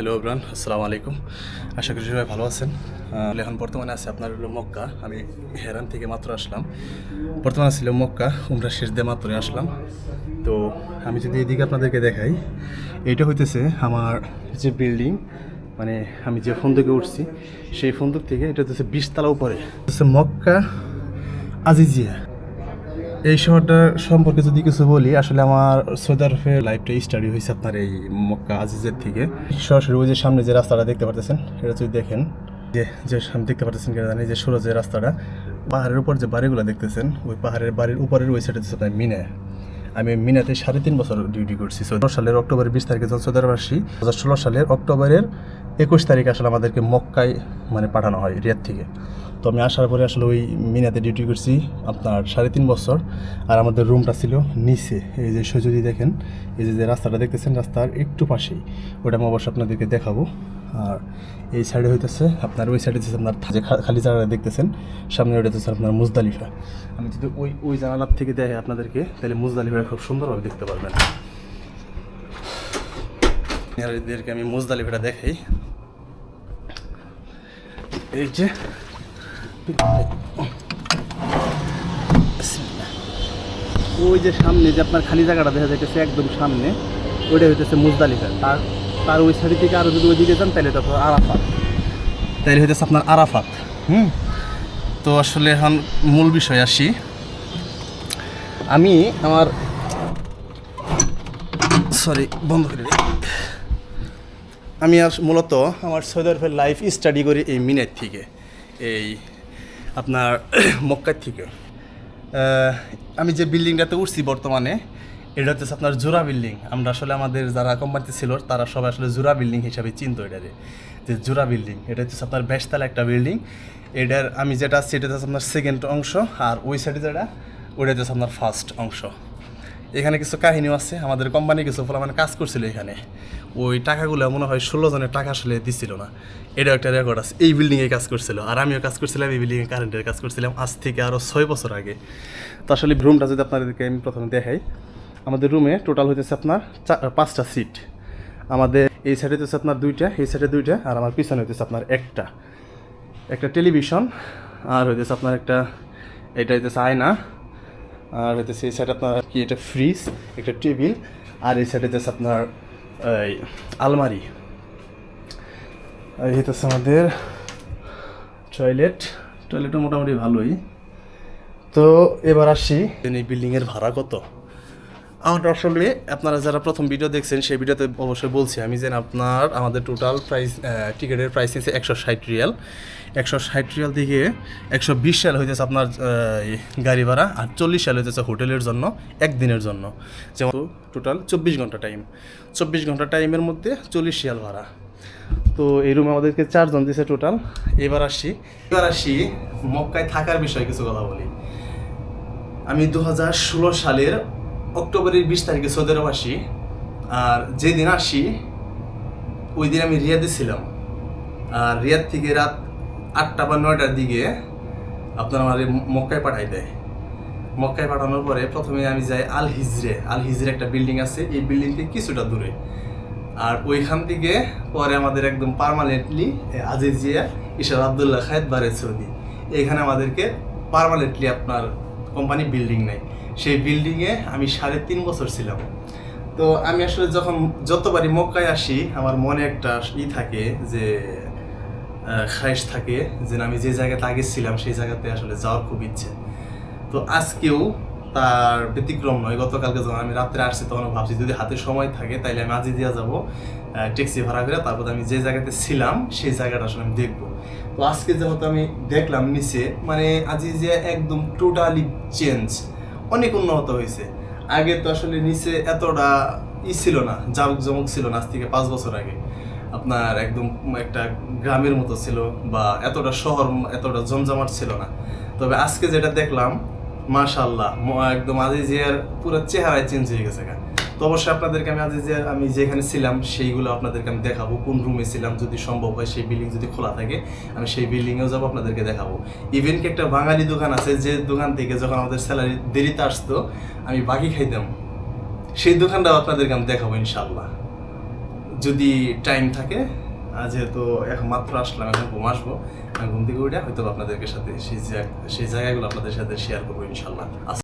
Hello Ibran আসসালামু আলাইকুম আশা করি সবাই ভালো আছেন। এখন বর্তমানে আছে আপনার হলো মক্কা। আমি হেরান থেকে মাত্র আসলাম। বর্তমানে ছিল মক্কা, উমরা শেষ দিয়ে মাত্রই আসলাম। তো আমি যদি এদিকে আপনাদেরকে দেখাই, এইটা হইতেছে আমার যে বিল্ডিং মানে আমি যে ফন্দকে উঠছি, সেই ফন্দক থেকে এটা হচ্ছে বিশতলা উপরে। হচ্ছে মক্কা আজিজিয়া। এই শহরটা সম্পর্কে যদি কিছু বলি, আসলে আমার সৌদি লাইফটা স্টাডি হয়েছে আপনার এই মক্কা আজিজের থেকে। সরাসরি ওই যে সামনে যে রাস্তাটা দেখতে পারতেছেন, এটা যদি দেখেন, যে যে সামনে দেখতে পারতেছেন কিনা জানি যে সুরজের রাস্তাটা, পাহাড়ের উপর যে বাড়িগুলো দেখতেছেন, ওই পাহাড়ের বাড়ির উপরের ওই সাইডে হচ্ছে আপনার মিনা। আমি মিনাতে সাড়ে তিন বছর ডিউটি করছি। আরব সালের অক্টোবরের বিশ তারিখে যখন সৌদি আরব দু হাজার ষোলো সালের অক্টোবরের একুশ তারিখ আসলে আমাদেরকে মক্কায় মানে পাঠানো হয় রিয়াদ থেকে। তো আমি আসার পরে আসলে ওই মিনাতে ডিউটি করছি আপনার সাড়ে তিন বছর। আর আমাদের রুমটা ছিল নিচে, এই যে যদি দেখেন, এই যে যে রাস্তাটা দেখতেছেন, রাস্তার একটু পাশেই। ওটা আমি অবশ্যই আপনাদেরকে দেখাবো। আর এই সাইডে হইতেছে আপনার, ওই সাইডে হচ্ছে আপনার যে খালি জায়গাটা দেখতেছেন, সামনে ওটা আপনার মুজদালিফা। আমি যদি ওই ওই জানালার থেকে দেখে আপনাদেরকে, তাহলে মুজদালিফা খুব সুন্দরভাবে দেখতে পারবেন। আমি মুজদালিফাটা দেখাই। এই যে ওই যে সামনে যে আপনার খালি জায়গাটা দেখা যাইতেছে একদম সামনে, ওইটা হইতেছে মুজদালিফা। তার তার ওই সাইড থেকে আরও যদি ওইদিকে যান তাহলে তখন আরাফাত। তাইলে হইতেছে আপনার আরাফাত। হুম? তো আসলে এখন মূল বিষয় আসি। আমি আমার সরি, বন্ধ করে দিই। আমি মূলত আমার সৌদি আরবের লাইফ স্টাডি করি এই মিনের থেকে, এই আপনার মক্কার থেকে। আমি যে বিল্ডিংটাতে উঠছি বর্তমানে, এটা হচ্ছে আপনার জোড়া বিল্ডিং। আমরা আসলে আমাদের যারা কোম্পানিতে ছিল, তারা সবাই আসলে জোড়া বিল্ডিং হিসাবে চিনত এটারে, যে জোড়া বিল্ডিং। এটা হচ্ছে আপনার বেশতলা একটা বিল্ডিং। এটার আমি যেটা আছি, এটা হচ্ছে আপনার সেকেন্ড অংশ, আর ওই সাইডে যেটা, ওইটা হচ্ছে আপনার ফার্স্ট অংশ। এখানে কিছু কাহিনীও আছে, আমাদের কোম্পানি কিছু ফলে মানে কাজ করছিল এখানে। ওই টাকাগুলো মনে হয় ষোলো জনের টাকা আসলে দিছিল না। এটা একটা রেকর্ড আছে। এই বিল্ডিংয়ে কাজ করছিল। আর আমিও কাজ করছিলাম, এই বিল্ডিংয়ে কারেন্টের কাজ করছিলাম আজ থেকে আরও ছয় বছর আগে। তো আসলে রুমটা যদি আপনাদেরকে আমি প্রথমে দেখাই, আমাদের রুমে টোটাল হইতেছে আপনার পাঁচটা সিট আমাদের এই সাইডে হচ্ছে আপনার দুইটা, এই সাইডে দুইটা, আর আমার পিছনে হইতেছে আপনার একটা। একটা টেলিভিশন আর হইতেছে আপনার একটা, এটা হইতেছে আয়না, আর হইতেছে এই সাইডে আপনার কি, এটা ফ্রিজ একটা টেবিল আর এই সাইডে হইতেছে আপনার আলমারি। এই হইতেছে আমাদের টয়লেট। টয়লেটও মোটামুটি ভালোই। তো এবার আসি। এই বিল্ডিংয়ের ভাড়া কত? আমার আসলে আপনারা যারা প্রথম ভিডিও দেখছেন, সেই ভিডিওতে অবশ্যই বলছি আমি যে আপনার, আমাদের টোটাল প্রাইস টিকিটের প্রাইস নিচ্ছে একশো ষাট রিয়াল। একশো ষাট রিয়াল থেকে একশো বিশ সাল হইতেছে আপনার গাড়ি ভাড়া, আর চল্লিশ সাল হইতেছে হোটেলের জন্য, একদিনের জন্য। যেমন টোটাল চব্বিশ ঘণ্টা টাইম চব্বিশ ঘণ্টা টাইমের মধ্যে চল্লিশ রিয়াল ভাড়া। তো এই রুমে আমাদেরকে চারজন দিছে টোটাল এবার আসি এবার আসি মক্কায় থাকার বিষয়ে কিছু কথা বলি। আমি দু হাজার ষোলো সালের অক্টোবরের বিশ তারিখে সৌদি আরব আসি, আর যেদিন আসি ওই দিন আমি রিয়াদে ছিলাম। আর রিয়াদ থেকে রাত আটটা বা নয়টার দিকে আপনার আমার মক্কায় পাঠাই দেয়। মক্কায় পাঠানোর পরে প্রথমে আমি যাই আল হিজরে আল হিজরে একটা বিল্ডিং আছে, এই বিল্ডিং থেকে কিছুটা দূরে। আর ওইখান থেকে পরে আমাদের একদম পার্মানেন্টলি আজিজিয়া ইশার আবদুল্লাহ খায়েদ বারে সৌদি এখানে আমাদেরকে পার্মানেন্টলি আপনার কোম্পানি বিল্ডিং নেই। সেই বিল্ডিংয়ে আমি সাড়ে তিন বছর ছিলাম। তো আমি আসলে যখন যতবারই মক্কায় আসি, আমার মনে একটা ই থাকে যে খাইশ থাকে যে, আমি যে জায়গাতে আগে ছিলাম, সেই জায়গাতে আসলে যাওয়ার খুব ইচ্ছে। তো আজকেও তার ব্যতিক্রম নয়। গতকালকে যখন আমি রাত্রে আসছি তখন ভাবছি, যদি হাতে সময় থাকে, তাইলে আমি আজই দিয়া যাব ট্যাক্সি ভাড়া করে তারপর আমি যে জায়গাতে ছিলাম, সেই জায়গাটা আসলে আমি দেখব। তো আজকে যেহেতু আমি দেখলাম নিচে মানে আজিজিয়া একদম টোটালি চেঞ্জ অনেক উন্নত হয়েছে। আগে তো আসলে নিচে এতটা ই ছিল না জামক জমক ছিল না, আজ থেকে পাঁচ বছর আগে। আপনার একদম একটা গ্রামের মতো ছিল বা এতটা শহর, এতটা জমজমাট ছিল না। তবে আজকে যেটা দেখলাম মাশাল্লাহ একদম আজিজিয়ার পুরো চেহারায় চেঞ্জ হয়ে গেছে। তো অবশ্যই আপনাদেরকে আমি আজিজিয়ার আমি যেখানে ছিলাম, সেইগুলো আপনাদেরকে আমি দেখাবো। কোন রুমে ছিলাম, যদি সম্ভব হয় সেই বিল্ডিং যদি খোলা থাকে, আমি সেই বিল্ডিংয়েও যাব, আপনাদেরকে দেখাবো। ইভেন কি একটা বাঙালি দোকান আছে, যে দোকান থেকে যখন আমাদের স্যালারি দেরিতে আসতো, আমি বাকি খাইতাম। সেই দোকানটাও আপনাদেরকে আমি দেখাবো ইনশাল্লাহ যদি টাইম থাকে যেহেতু এখন মাত্র আসলাম, এখন ঘুম আসব, আমি ঘুম থেকে উঠে হয়তো আপনাদেরকে সাথে সেই সেই জায়গাগুলো আপনাদের সাথে শেয়ার করব ইনশাল্লাহ